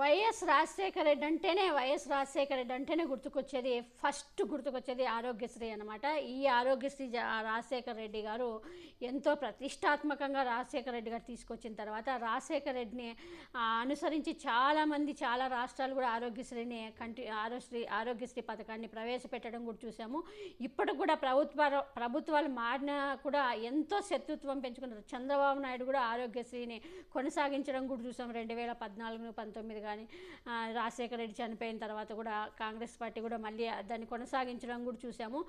YS Rajasekhara Reddy అంటేనే YS Rajasekhara Reddy అంటేనే గుర్తుకొచ్చేది first గుర్తుకొచ్చేది Aarogyasri అనమాట ఈ ఆరోగ్యశ్రీ రాజశేఖర రెడ్డి గారు ఎంతో ప్రతిష్టాత్మకంగా రాజశేఖర రెడ్డి గారు తీసుకొచ్చిన తర్వాత రాజశేఖర రెడ్డిని అనుసరించి చాలామంది చాలా రాష్ట్రాలు కూడా ఆరోగ్యశ్రీని కంటి ఆరోగ్యశ్రీ ఆరోగ్యశ్రీ పథకాన్ని ప్రవేశపెట్టడం కూడా చూసాము. ఇప్పటికి కూడా ప్రభుత్వ ప్రభుత్వాలు మారినా కూడా ఎంతో శత్రుత్వం పెంచుకున్నారు. చంద్రబాబు నాయుడు కూడా ఆరోగ్యశ్రీని కొనసాగించడం కూడా చూసాం రెండు వేల పద్నాలుగు పంతొమ్మిది కానీ రాజశేఖర రెడ్డి చనిపోయిన తర్వాత కూడా కాంగ్రెస్ పార్టీ కూడా మళ్ళీ దాన్ని కొనసాగించడం కూడా చూసాము.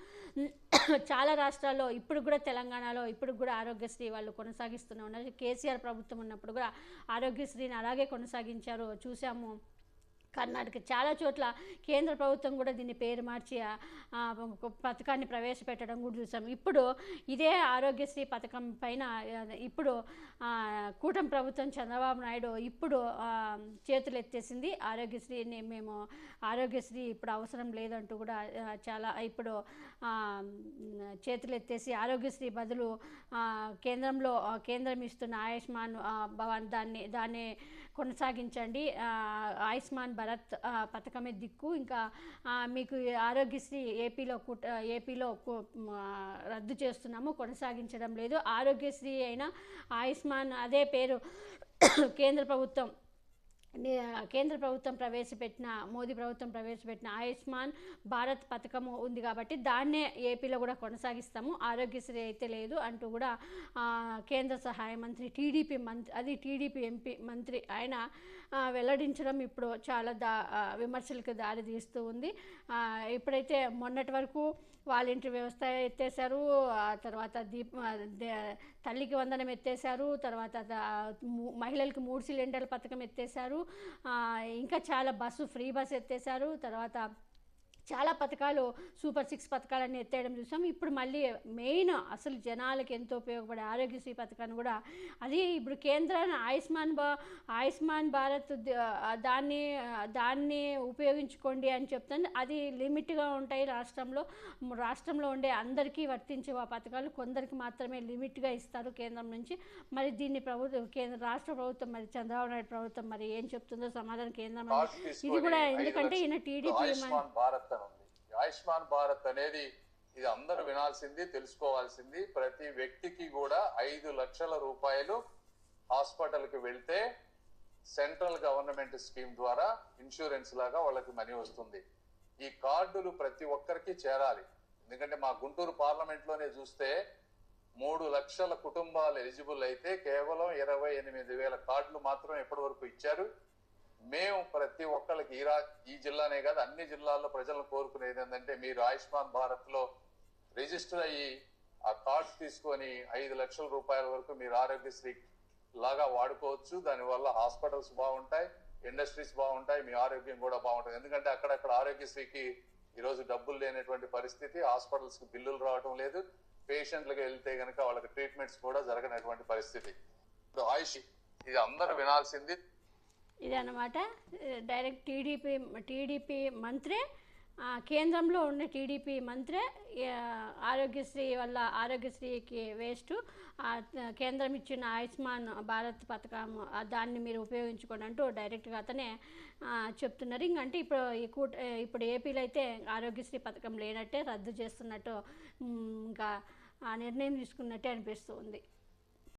చాలా రాష్ట్రాల్లో ఇప్పుడు కూడా తెలంగాణలో ఇప్పుడు కూడా ఆరోగ్యశ్రీ వాళ్ళు కొనసాగిస్తూనే ఉన్నారు. కేసీఆర్ ప్రభుత్వం ఉన్నప్పుడు కూడా ఆరోగ్యశ్రీని అలాగే కొనసాగించారు. చూసాము. కర్ణాటక చాలా చోట్ల కేంద్ర ప్రభుత్వం కూడా దీన్ని పేరు మార్చి పథకాన్ని ప్రవేశపెట్టడం కూడా చూసాం. ఇప్పుడు ఇదే ఆరోగ్యశ్రీ పథకం పైన ఇప్పుడు కూటమి ప్రభుత్వం చంద్రబాబు నాయుడు ఇప్పుడు చేతులు ఎత్తేసింది ఆరోగ్యశ్రీని మేము ఆరోగ్యశ్రీ ఇప్పుడు అవసరం లేదంటూ కూడా చాలా ఇప్పుడు చేతులు ఎత్తేసి ఆరోగ్యశ్రీ బదులు కేంద్రంలో కేంద్రం ఇస్తున్న ఆయుష్మాన్ భవన్ దాన్ని దాన్ని కొనసాగించండి. ఆయుష్మాన్ భారత్ పథకమే దిక్కు. ఇంకా మీకు ఆరోగ్యశ్రీ ఏపీలో కుట ఏపీలో రద్దు చేస్తున్నాము కొనసాగించడం లేదు. ఆరోగ్యశ్రీ అయినా ఆయుష్మాన్ అదే పేరు కేంద్ర ప్రభుత్వం కేంద్ర ప్రభుత్వం ప్రవేశపెట్టిన మోదీ ప్రభుత్వం ప్రవేశపెట్టిన ఆయుష్మాన్ భారత్ పథకము ఉంది కాబట్టి దాన్నే ఏపీలో కూడా కొనసాగిస్తాము. ఆరోగ్యశ్రీ అయితే లేదు అంటూ కూడా కేంద్ర సహాయ మంత్రి టీడీపీ మంత్రి అది టీడీపీ ఎంపీ మంత్రి ఆయన వెల్లడించడం ఇప్పుడు చాలా దా విమర్శలకు దారి తీస్తూ ఉంది. ఇప్పుడైతే మొన్నటి వరకు వాలంటీర్ వ్యవస్థ ఎత్తేసారు ఆ తర్వాత దీప్ తల్లికి వందనం ఎత్తేసారు తర్వాత మహిళలకు మూడు సిలిండర్ల పథకం ఎత్తేసారు ఇంకా చాలా బస్సు ఫ్రీ బస్ ఎత్తేసారు తర్వాత చాలా పథకాలు సూపర్ సిక్స్ పథకాలన్నీ ఎత్తేయడం చూసాం. ఇప్పుడు మళ్ళీ మెయిన్ అసలు జనాలకు ఎంతో ఉపయోగపడే ఆరోగ్యశ్రీ పథకాన్ని కూడా అది ఇప్పుడు కేంద్రాన్ని ఆయుష్మాన్ భా ఆయుష్మాన్ భారత్ దాన్ని దాన్ని ఉపయోగించుకోండి అని చెప్తుంది. అది లిమిట్గా ఉంటాయి రాష్ట్రంలో. రాష్ట్రంలో ఉండే అందరికీ వర్తించే ఆ పథకాలు కొందరికి మాత్రమే లిమిట్గా ఇస్తారు కేంద్రం నుంచి. మరి దీన్ని ప్రభుత్వం కేంద్ర రాష్ట్ర ప్రభుత్వం మరి చంద్రబాబు నాయుడు ప్రభుత్వం మరి ఏం చెప్తుందో సమాధానం కేంద్రం ఇది కూడా ఎందుకంటే ఈయన టీడీపీ ఆయుష్మాన్ భారత్ అనేది ఇది అందరూ వినాల్సింది తెలుసుకోవాల్సింది. ప్రతి వ్యక్తికి కూడా ఐదు లక్షల రూపాయలు హాస్పిటల్కి వెళ్తే సెంట్రల్ గవర్నమెంట్ స్కీమ్ ద్వారా ఇన్సూరెన్స్ లాగా వాళ్ళకి మనీ వస్తుంది. ఈ కార్డులు ప్రతి ఒక్కరికి చేరాలి. ఎందుకంటే మా గుంటూరు పార్లమెంట్లోనే చూస్తే మూడు లక్షల కుటుంబాలు ఎలిజిబుల్ అయితే కేవలం ఇరవై ఎనిమిది వేల కార్డులు మాత్రం ఎప్పటి వరకు ఇచ్చారు? మేము ప్రతి ఒక్కరికి ఈ రా ఈ జిల్లానే కాదు అన్ని జిల్లాల్లో ప్రజలను కోరుకునేది ఏంటంటే మీరు ఆయుష్మాన్ భారత్లో రిజిస్టర్ అయ్యి ఆ కార్డ్స్ తీసుకొని ఐదు లక్షల రూపాయల వరకు మీరు ఆరోగ్యశ్రీ లాగా వాడుకోవచ్చు. దానివల్ల హాస్పిటల్స్ బాగుంటాయి ఇండస్ట్రీస్ బాగుంటాయి మీ ఆరోగ్యం కూడా బాగుంటుంది. ఎందుకంటే అక్కడక్కడ ఆరోగ్యశ్రీకి ఈరోజు డబ్బులు లేనటువంటి పరిస్థితి హాస్పిటల్స్కి బిల్లులు రావడం లేదు. పేషెంట్లకు వెళ్తే గనక వాళ్ళకి ట్రీట్మెంట్స్ కూడా జరగనటువంటి పరిస్థితి. ఇప్పుడు ఆయుష్ ఇది అందరూ వినాల్సింది. ఇది అనమాట డైరెక్ట్ టీడీపీ టీడీపీ మంత్రే కేంద్రంలో ఉన్న టీడీపీ మంత్రే ఆరోగ్యశ్రీ వల్ల ఆరోగ్యశ్రీకి వేస్ట్ కేంద్రం ఇచ్చిన ఆయుష్మాన్ భారత్ పథకం దాన్ని మీరు ఉపయోగించుకోండి అంటూ డైరెక్ట్గా అతనే చెప్తున్నారు. ఇంకంటే ఇప్పుడు ఈ కూట ఇప్పుడు ఏపీలో అయితే ఆరోగ్యశ్రీ పథకం లేనట్టే రద్దు చేస్తున్నట్టు ఇంకా నిర్ణయం తీసుకున్నట్టే అనిపిస్తుంది.